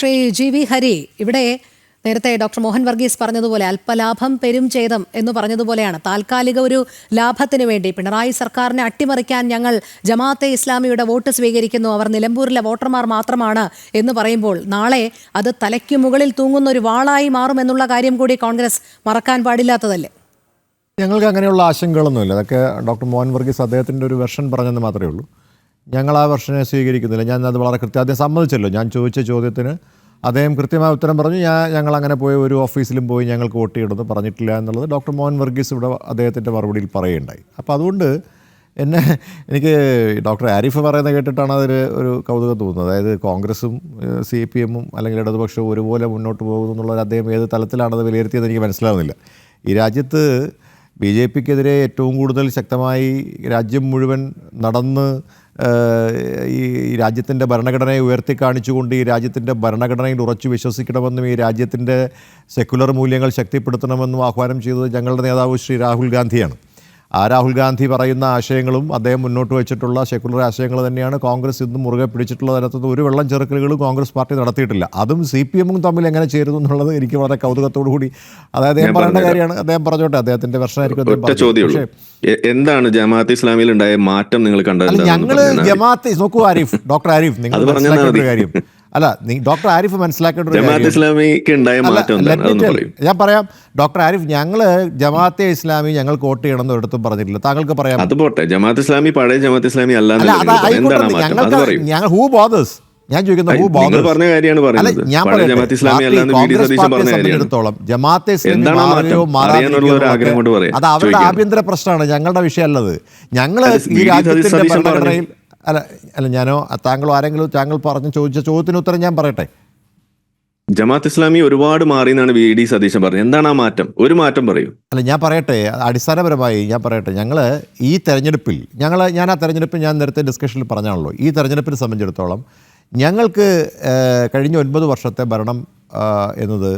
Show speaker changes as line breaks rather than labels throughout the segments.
Shri G V Hari ഇവിടെ നേരത്തെ doctor Mohan Varghese പറഞ്ഞതുപോലെ അല്പലാഭം പെരും ഛേദം എന്ന് പറഞ്ഞതുപോലെയാണ്. താൽക്കാലിക ഒരു ലാഭത്തിന് വേണ്ടി പിണറായി സർക്കാരിനെ അട്ടിമറിക്കാൻ ഞങ്ങൾ ജമാഅത്തെ ഇസ്ലാമിയുടെ വോട്ട് സ്വീകരിക്കുന്നു. അവർ നിലമ്പൂരിലെ വോട്ടർമാർ മാത്രമാണ് എന്ന് പറയുമ്പോൾ നാളെ അത് തലയ്ക്ക് മുകളിൽ തൂങ്ങുന്ന ഒരു വാളായി മാറുമെന്നുള്ള കാര്യം കൂടി കോൺഗ്രസ് മറക്കാൻ പാടില്ലാത്തതല്ലേ?
ഞങ്ങൾക്ക് അങ്ങനെയുള്ള ആശങ്കകളൊന്നുമില്ല. അതൊക്കെ ഡോക്ടർ മോഹൻ വർഗീസ് അദ്ദേഹത്തിന്റെ ഒരു വെർഷൻ പറഞ്ഞെന്ന് മാത്രമേ ഉള്ളൂ. ഞങ്ങൾ ആ വെർഷനെ സ്വീകരിക്കുന്നില്ല. ഞാൻ അത് വളരെ കൃത്യം അദ്ദേഹം സമ്മതിച്ചല്ലോ. ഞാൻ ചോദിച്ച ചോദ്യത്തിന് അദ്ദേഹം കൃത്യമായ ഉത്തരം പറഞ്ഞു ഞാൻ ഞങ്ങൾ അങ്ങനെ പോയി ഒരു ഓഫീസിലും പോയി ഞങ്ങൾക്ക് വോട്ട് ചെയ്യണമെന്ന് പറഞ്ഞിട്ടില്ല എന്നുള്ളത് ഡോക്ടർ മോഹൻ വർഗീസ് ഇവിടെ അദ്ദേഹത്തിന്റെ മറുപടിയിൽ പറയുകയുണ്ടായി. അപ്പോൾ അതുകൊണ്ട് എന്നെ എനിക്ക് ഡോക്ടർ ആരിഫ് പറയുന്നത് കേട്ടിട്ടാണ് അതിൽ ഒരു കൗതുകം തോന്നുന്നത്. അതായത് കോൺഗ്രസും സി പി എമ്മും അല്ലെങ്കിൽ ഇടതുപക്ഷവും ഒരുപോലെ മുന്നോട്ട് പോകുന്നു എന്നുള്ളത് അദ്ദേഹം ഏത് തലത്തിലാണത് വിലയിരുത്തിയത് എനിക്ക് മനസ്സിലാവുന്നില്ല. ഈ രാജ്യത്ത് ബി ജെ പിക്കെതിരെ ഏറ്റവും കൂടുതൽ ശക്തമായി രാജ്യം മുഴുവൻ നടന്ന് ഈ രാജ്യത്തിന്റെ ഭരണഘടനയെ ഉയർത്തി കാണിച്ചുകൊണ്ട് ഈ രാജ്യത്തിന്റെ ഭരണഘടനയിൽ ഉറച്ചു വിശ്വസിക്കണമെന്നും ഈ രാജ്യത്തിന്റെ സെക്കുലർ മൂല്യങ്ങൾ ശക്തിപ്പെടുത്തണമെന്നും ആഹ്വാനം ചെയ്തത് ഞങ്ങളുടെ നേതാവ് ശ്രീ രാഹുൽ ഗാന്ധിയാണ്. ആ രാഹുൽ ഗാന്ധി പറയുന്ന ആശയങ്ങളും അദ്ദേഹം മുന്നോട്ട് വെച്ചിട്ടുള്ള സെക്കുലർ ആശയങ്ങൾ തന്നെയാണ് കോൺഗ്രസ് ഇന്നും മുറുകെ പിടിച്ചിട്ടുള്ള തരത്തിൽ ഒരു വെള്ളം ചെറുക്കലുകളും കോൺഗ്രസ് പാർട്ടി നടത്തിയിട്ടില്ല. അതും സി പി എമ്മും തമ്മിൽ എങ്ങനെ ചേരുന്നു എന്നുള്ളത് എനിക്ക് വളരെ കൗതുകത്തോടു കൂടി അതായത് അദ്ദേഹം പറയേണ്ട കാര്യമാണ്. അദ്ദേഹം പറഞ്ഞോട്ടെ അദ്ദേഹത്തിന്റെ
എ- എന്താണ് ജമാഅത്ത് ഇസ്ലാമിയിൽ ഉണ്ടായ മാറ്റം നിങ്ങൾ കണ്ടത്? ഞങ്ങൾ
ജമാഅത്ത് നോക്കൂ ആരിഫ് ഡോക്ടർ ആരിഫ് നിങ്ങൾ. കാര്യം. അല്ല നീ ഡോക്ടർ ആരിഫ് മനസ്സിലാക്കേണ്ട ഞാൻ പറയാം ഡോക്ടർ ആരിഫ് ഞങ്ങൾ ജമാഅത്തെ ഇസ്ലാമി ഞങ്ങൾ വോട്ട് ചെയ്യണമെന്ന് ഒരിടത്തും പറഞ്ഞിട്ടില്ല. താങ്കൾക്ക് പറയാം.
അത് പോട്ടെ. ജമാഅത്ത് ഇസ്ലാമി പഴയ ജമാഅത്ത് ഇസ്ലാമി
അല്ല ഞങ്ങൾക്ക് ഞങ്ങൾ ഹൂ ബോദേഴ്സ് ഞാൻ ചോദിക്കുന്നത് ഹൂ ബോദേഴ്സ്
പറഞ്ഞ കാര്യമാണ് പറയുന്നത്.
ഞാൻ സംബന്ധിച്ചിടത്തോളം ജമാഅത്തെ ഇസ്ലാമി. അത് അവരുടെ ആഭ്യന്തര പ്രശ്നമാണ് ഞങ്ങളുടെ വിഷയമല്ലത്. ഞങ്ങൾ
അത്
ഈ രാജ്യത്തിന്റെ ഭരണഘടനയിൽ അല്ല അല്ല ഞാനോ താങ്കളോ ആരെങ്കിലും താങ്കൾ പറഞ്ഞ് ചോദിച്ച ചോദ്യത്തിന് ഉത്തരം ഞാൻ പറയട്ടെ?
ജമാഅത്ത് ഇസ്ലാമി ഒരുപാട് മാറി എന്നാണ് വി ഡി സതീശൻ പറഞ്ഞത്. എന്താണ് ആ മാറ്റം? ഒരു മാറ്റം പറയൂ.
അല്ല ഞാൻ പറയട്ടെ അടിസ്ഥാനപരമായി ഞാൻ പറയട്ടെ ഞങ്ങൾ ഈ തെരഞ്ഞെടുപ്പിൽ ഞങ്ങൾ ഞാൻ ആ തെരഞ്ഞെടുപ്പിൽ ഞാൻ നേരത്തെ ഡിസ്കഷനിൽ പറഞ്ഞാണല്ലോ ഈ തെരഞ്ഞെടുപ്പിനെ സംബന്ധിച്ചിടത്തോളം ഞങ്ങൾക്ക് കഴിഞ്ഞ ഒൻപത് വർഷത്തെ ഭരണം എന്നത്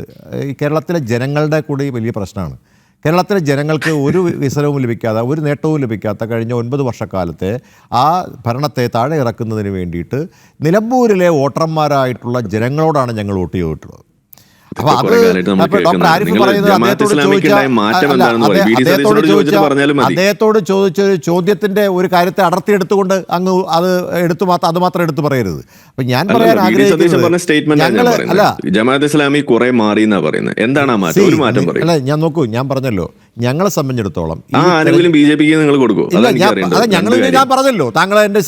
ഈ കേരളത്തിലെ ജനങ്ങളുടെ കൂടി വലിയ പ്രശ്നമാണ്. കേരളത്തിലെ ജനങ്ങൾക്ക് ഒരു വിസനവും ലഭിക്കാതെ ഒരു നേട്ടവും ലഭിക്കാത്ത കഴിഞ്ഞ ഒൻപത് വർഷക്കാലത്തെ ആ ഭരണത്തെ താഴെ ഇറക്കുന്നതിന് വേണ്ടിയിട്ട് നിലമ്പൂരിലെ വോട്ടർമാരായിട്ടുള്ള ജനങ്ങളോടാണ് ഞങ്ങൾ വോട്ട് ചെയ്തിട്ടുള്ളത്. അദ്ദേഹത്തോട് ചോദിച്ചൊരു ചോദ്യത്തിന്റെ ഒരു കാര്യത്തെ അടർത്തിയെടുത്തുകൊണ്ട് അങ്ങ് അത് എടുത്തു മാത്രം അത് മാത്രം എടുത്തു പറയരുത്. അപ്പൊ ഞാൻ പറയാൻ ആഗ്രഹിക്കുന്നത് അല്ല.
ജമാഅത്ത് ഇസ്ലാമി കുറെ മാറി എന്നാ പറയുന്നത്. എന്താണ്
അല്ല ഞാൻ നോക്കൂ ഞാൻ പറഞ്ഞല്ലോ. ഞങ്ങളെ സംബന്ധിച്ചിടത്തോളം ഇല്ല ഞാൻ. അതെ ഞങ്ങൾ ഞാൻ പറഞ്ഞല്ലോ താങ്കൾ എന്റെ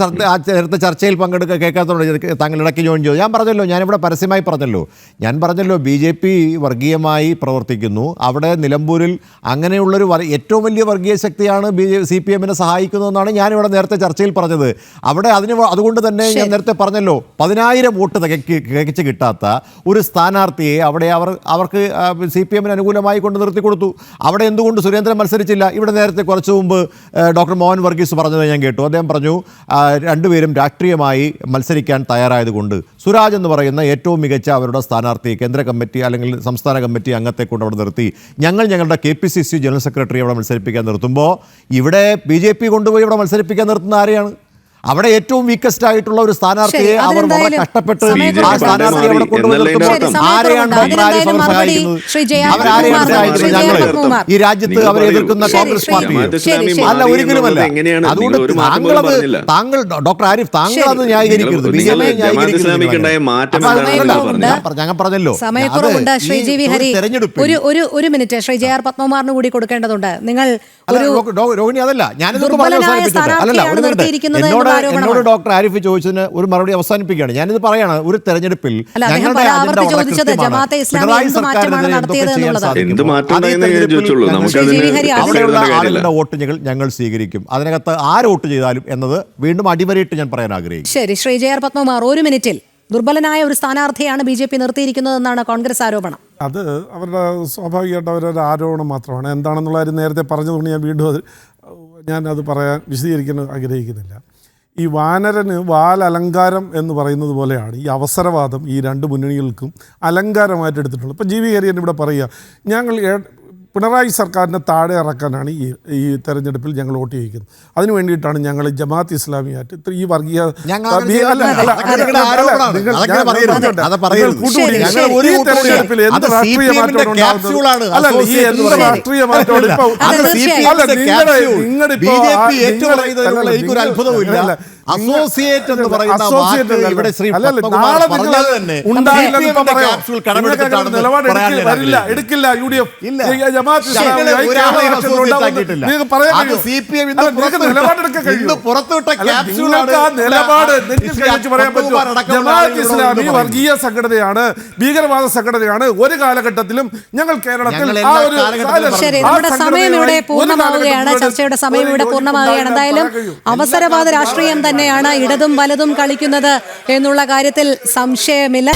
നേരത്തെ ചർച്ചയിൽ പങ്കെടുക്കുക കേൾക്കാത്തതുകൊണ്ട് താങ്കൾ ഇടയ്ക്ക് ജോയിൻ ചെയ്തു. ഞാൻ പറഞ്ഞല്ലോ ഞാനിവിടെ പരസ്യമായി പറഞ്ഞല്ലോ. ഞാൻ പറഞ്ഞല്ലോ ബി ജെ പി വർഗീയമായി പ്രവർത്തിക്കുന്നു. അവിടെ നിലമ്പൂരിൽ അങ്ങനെയുള്ളൊരു ഏറ്റവും വലിയ വർഗീയ ശക്തിയാണ് ബി ജെ സി പി എമ്മിനെ സഹായിക്കുന്നതെന്നാണ് ഞാനിവിടെ നേരത്തെ ചർച്ചയിൽ പറഞ്ഞത്. അവിടെ അതിന് അതുകൊണ്ട് തന്നെ ഞാൻ നേരത്തെ പറഞ്ഞല്ലോ പതിനായിരം വോട്ട് തികച്ച് കിട്ടാത്ത ഒരു സ്ഥാനാർത്ഥിയെ അവിടെ അവർ അവർക്ക് സി പി എമ്മിന് അനുകൂലമായി കൊണ്ട് നിർത്തി കൊടുത്തു അവിടെ എന്തുകൊണ്ട് സുരേന്ദ്രൻ മത്സരിച്ചില്ല. ഇവിടെ നേരത്തെ കുറച്ച് മുമ്പ് ഡോക്ടർ മോഹൻ വർഗീസ് പറഞ്ഞത് ഞാൻ കേട്ടു. അദ്ദേഹം പറഞ്ഞു രണ്ടുപേരും രാഷ്ട്രീയമായി മത്സരിക്കാൻ തയ്യാറായതുകൊണ്ട്. സുരാജ് എന്ന് പറയുന്ന ഏറ്റവും മികച്ച അവരുടെ സ്ഥാനാർത്ഥി കേന്ദ്ര കമ്മിറ്റി അല്ലെങ്കിൽ സംസ്ഥാന കമ്മിറ്റി അംഗത്തെ കൊണ്ട് അവിടെ നിർത്തി. ഞങ്ങൾ ഞങ്ങളുടെ K P C C general secretary അവിടെ മത്സരിപ്പിക്കാൻ നിർത്തുമ്പോൾ ഇവിടെ ബി ജെ പി കൊണ്ടുപോയി ഇവിടെ മത്സരിപ്പിക്കാൻ നിർത്തുന്ന ആരെയാണ്? അവിടെ ഏറ്റവും വീക്കസ്റ്റ് ആയിട്ടുള്ള ഒരു സ്ഥാനാർത്ഥിയെ അവർ വളരെ കഷ്ടപ്പെട്ട് ആ സ്ഥാനാർത്ഥിയെ അവിടെ ആരെയാണ് അവർ സഹായിക്കുന്നത് അവരാരെയാണ് സഹായിക്കുന്നത് ഞങ്ങൾ ഈ രാജ്യത്ത്
അവർ
അവരെ എതിർക്കുന്ന കോൺഗ്രസ്
പാർട്ടി.
അല്ല ഒരിക്കലുമല്ല അതുകൊണ്ട്
നിങ്ങൾ
താങ്കൾ അത്
പറഞ്ഞില്ല.
താങ്കൾ ഡോക്ടർ ആരിഫ് താങ്കൾ അത് ന്യായീകരിക്കരുത്. ബി ജെ പി ഞാൻ ഞങ്ങൾ പറഞ്ഞല്ലോ.
സമയക്കുറവുണ്ട് ശ്രീ ജി വി ഹരി
ഒരു
ഒരു ഒരു ഒരു മിനിറ്റ്. ശ്രീ ജെ ആർ പത്മകുമാറിന് കൂടി കൊടുക്കേണ്ടതുണ്ട്. നിങ്ങൾ ഒരു
രോഹിണി അതല്ല. ഞാൻ
ദുർബലനായ
പറഞ്ഞ്. അല്ലല്ല, ഒരു മിനിറ്റ്. എന്നോട്. എന്നോട് ഡോക്ടർ ആരിഫ് ചോദിച്ചതിന് ഒരു മറുപടി അവസാനിപ്പിക്കുകയാണ്. ഞാനിത് പറയാണ് ഒരു തെരഞ്ഞെടുപ്പിൽ അവിടെയുള്ള ആളുകളുടെ വോട്ടുകൾ ഞങ്ങൾ സ്വീകരിക്കും. അതിനകത്ത് ആര് വോട്ട് ചെയ്താലും എന്നത് വീണ്ടും അടിവരയിട്ട് ഞാൻ പറയാൻ ആഗ്രഹിക്കും
ശരി ശ്രീ ജയർ ആർ പത്മകുമാർ ഒരു മിനിറ്റിൽ ദുർബലനായ ഒരു സ്ഥാനാർത്ഥിയാണ് ബി ജെ പി നിർത്തിയിരിക്കുന്നതെന്നാണ് കോൺഗ്രസ് ആരോപണം.
അത് അവരുടെ സ്വാഭാവികമായിട്ട് അവരൊരു ആരോപണം മാത്രമാണ്. എന്താണെന്നുള്ള കാര്യം നേരത്തെ പറഞ്ഞതുകൊണ്ട് ഞാൻ വീണ്ടും അത് ഞാൻ അത് പറയാൻ വിശദീകരിക്കാൻ ആഗ്രഹിക്കുന്നില്ല. ഈ വാനരന് വാലലങ്കാരം എന്ന് പറയുന്നത് പോലെയാണ് ഈ അവസരവാദം ഈ രണ്ട് മുന്നണികൾക്കും അലങ്കാരമായിട്ട് എടുത്തിട്ടുള്ളത്. ഇപ്പോൾ ജി വി ഹരിയൻ ഇവിടെ പറയുക ഞങ്ങൾ പിണറായി സർക്കാരിനെ താഴെ ഇറക്കാനാണ് ഈ ഈ തെരഞ്ഞെടുപ്പിൽ ഞങ്ങൾ വോട്ട് ചെയ്യിക്കുന്നത്. അതിന് വേണ്ടിയിട്ടാണ് ഞങ്ങൾ ജമാഅത്ത് ഇസ്ലാമിയായിട്ട് ഈ വർഗീയ
അസോസിയേറ്റ് എന്ന് പറയുന്ന ഇവിടെ ശ്രീ തന്നെ.
നിലപാട് എടുക്കില്ല യു ഡി എഫ്.
ഇല്ല.
ഇസ്ലാമി വർഗീയ സംഘടനയാണ് ഭീകരവാദ സംഘടനയാണ് ഒരു കാലഘട്ടത്തിലും ഞങ്ങൾ കേരളത്തിൽ
ചർച്ചയുടെ സമയം ഇവിടെ
പൂർണമാകുകയാണ്
എന്തായാലും അവസരവാദ രാഷ്ട്രീയം തന്നെയാണ് ഇടതും വലതും കളിക്കുന്നത് എന്നുള്ള കാര്യത്തിൽ സംശയമില്ല